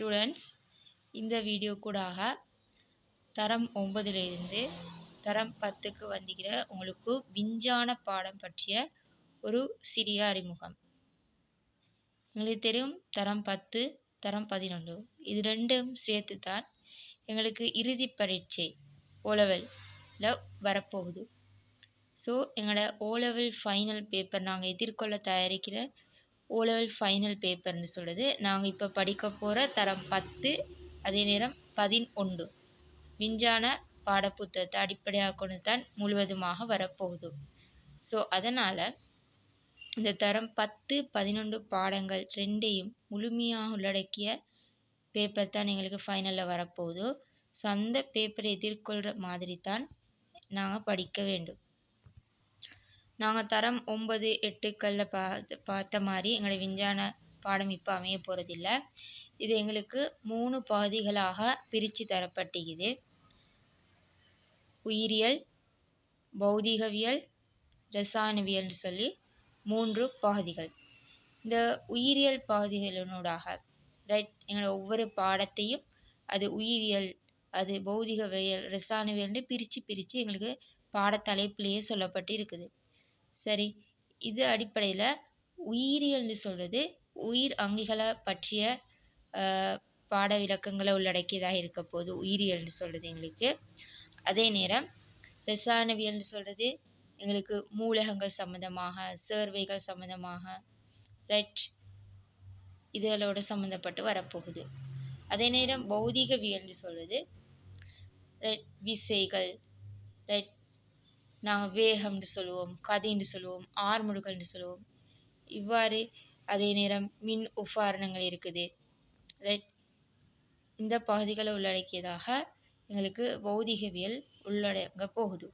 Students இந்த video கூடாக தரம் ஒன்பதிலிருந்து தரம் பத்துக்கு வந்துகிற உங்களுக்கு விஞ்ஞான பாடம் பற்றிய ஒரு சிறிய அறிமுகம். எங்களுக்கு தெரியும் தரம் பத்து தரம் பதினொன்று. இது ரெண்டும் சேர்த்து தான் எங்களுக்கு இறுதி பரீட்சை ஓலெவலில் வரப்போகுது. ஸோ எங்களோட ஓலெவல் ஃபைனல் பேப்பர் நாங்கள் எதிர்கொள்ள தயாரிக்கிற ஓலெவல் ஃபைனல் பேப்பர்னு சொல்லுது நாங்கள் இப்போ படிக்க போகிற தரம் பத்து அதே நேரம் பதினொன்று. விஞ்ஞான பாடப்புத்தகத்தை அடிப்படையாக கொண்டு தான் முழுவதுமாக வரப்போகுது. ஸோ அதனால் இந்த தரம் பத்து பதினொன்று பாடங்கள் ரெண்டையும் முழுமையாக உள்ளடக்கிய பேப்பர் தான் எங்களுக்கு ஃபைனலில் வரப்போகுது. ஸோ அந்த பேப்பரை எதிர்கொள்கிற மாதிரி தான் நாங்கள் படிக்க வேண்டும். நாங்கள் தரம் ஒன்பது எட்டுக்களில் பார்த்து பார்த்த மாதிரி எங்களோடய விஞ்ஞான பாடம் இப்போ அமைய போகிறதில்ல இது எங்களுக்கு மூணு பகுதிகளாக பிரித்து தரப்பட்டுக்குது உயிரியல் பௌதிகவியல் ரசாயனவியல்னு சொல்லி மூன்று பகுதிகள். இந்த உயிரியல் பகுதிகளினூடாக ரைட் எங்களோட ஒவ்வொரு பாடத்தையும் அது உயிரியல் அது பௌதிகவியல் ரசாயனவியல்னு பிரித்து பிரித்து எங்களுக்கு பாடத்தலைப்பிலேயே சொல்லப்பட்டு இருக்குது சரி. இது அடிப்படையில் உயிரியல்னு சொல்கிறது உயிர் அங்கிகளை பற்றிய பாட விளக்கங்களை உள்ளடக்கியதாக இருக்க போகுது உயிரியல்னு சொல்கிறது எங்களுக்கு. அதே நேரம் ரசாயனவியல்னு சொல்கிறது எங்களுக்கு மூலகங்கள் சம்மந்தமாக சேர்வைகள் சம்மந்தமாக ரைட் இதுகளோடு சம்மந்தப்பட்டு வரப்போகுது. அதே நேரம் பௌதிகவியல்னு சொல்கிறது ரைட் விசைகள் ரைட் நாங்கள் வேகம்னு சொல்லுவோம் கதைன்னு சொல்லுவோம் ஆர்முடுகள்னு சொல்லுவோம். இவ்வாறு அதே நேரம் மின் உபாரணங்கள் இருக்குது. ரைட் இந்த பகுதிகளை உள்ளடக்கியதாக எங்களுக்கு பௌதிகவியல் உள்ளடங்க போகுது.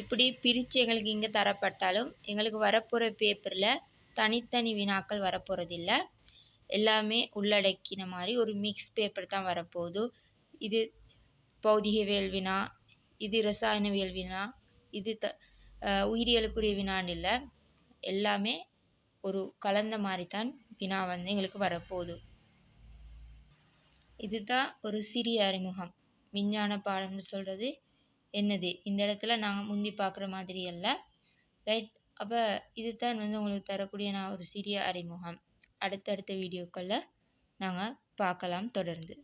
இப்படி பிரித்து எங்களுக்கு இங்கே தரப்பட்டாலும் எங்களுக்கு வரப்போகிற பேப்பரில் தனித்தனி வினாக்கள் வரப்போகிறதில்ல எல்லாமே உள்ளடக்கின மாதிரி ஒரு மிக்ஸ் பேப்பர் தான் வரப்போகுது. இது பௌதிகவியல் வினா இது ரசாயனவியல் வினா இது த உயிரியலுக்குரிய வினான்னு இல்லை. எல்லாமே ஒரு கலந்த மாதிரி தான் வினா வந்து எங்களுக்கு வரப்போகுது. இதுதான் ஒரு சிறிய அறிமுகம். விஞ்ஞான பாடம்னு சொல்கிறது என்னது? இந்த இடத்துல நாங்கள் முந்தி பார்க்குற மாதிரி அல்ல. ரைட். அப்போ இது தான் வந்து உங்களுக்கு தரக்கூடிய நான் ஒரு சிறிய அறிமுகம். அடுத்தடுத்த வீடியோக்களில் நாங்கள் பார்க்கலாம் தொடர்ந்து.